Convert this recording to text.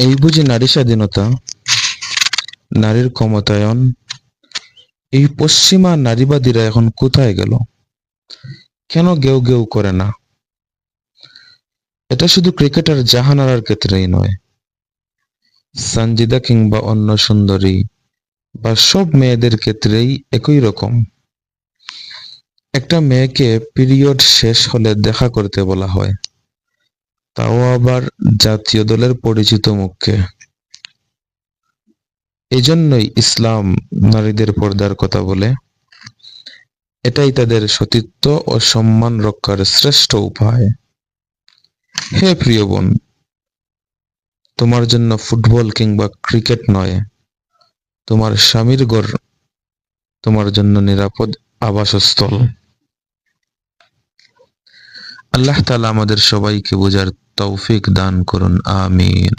এই বুঝি নারী স্বাধীনতা, নারীর ক্ষমতায়ন, এই পশ্চিমা নারীবাদীরা এখন কোথায় গেল? কেন গেউ গেউ করে না? এটা শুধু ক্রিকেটার জাহানারার ক্ষেত্রেই নয়। সঞ্জিদা কিংবা অন্য সুন্দরী বা সব মেয়েদের ক্ষেত্রেই একই রকম। একটা মেয়েকে পিরিয়ড শেষ হলে দেখা করতে বলা হয়। তাও আবার জাতীয় দলের পরিচিত মুখকে এজন্যই ইসলাম নারীদের পর্দার কথা বলে। এটাই তাদের সতীত্ব ও সম্মান রক্ষার শ্রেষ্ঠ উপায়। হে প্রিয় বোন, তোমার জন্য ফুটবল কিংবা ক্রিকেট নয়, তোমার স্বামীর ঘর তোমার জন্য নিরাপদ আবাসস্থল। আল্লাহ তালা আমাদের সবাইকে বোঝার তৌফিক দান করুন আমিন।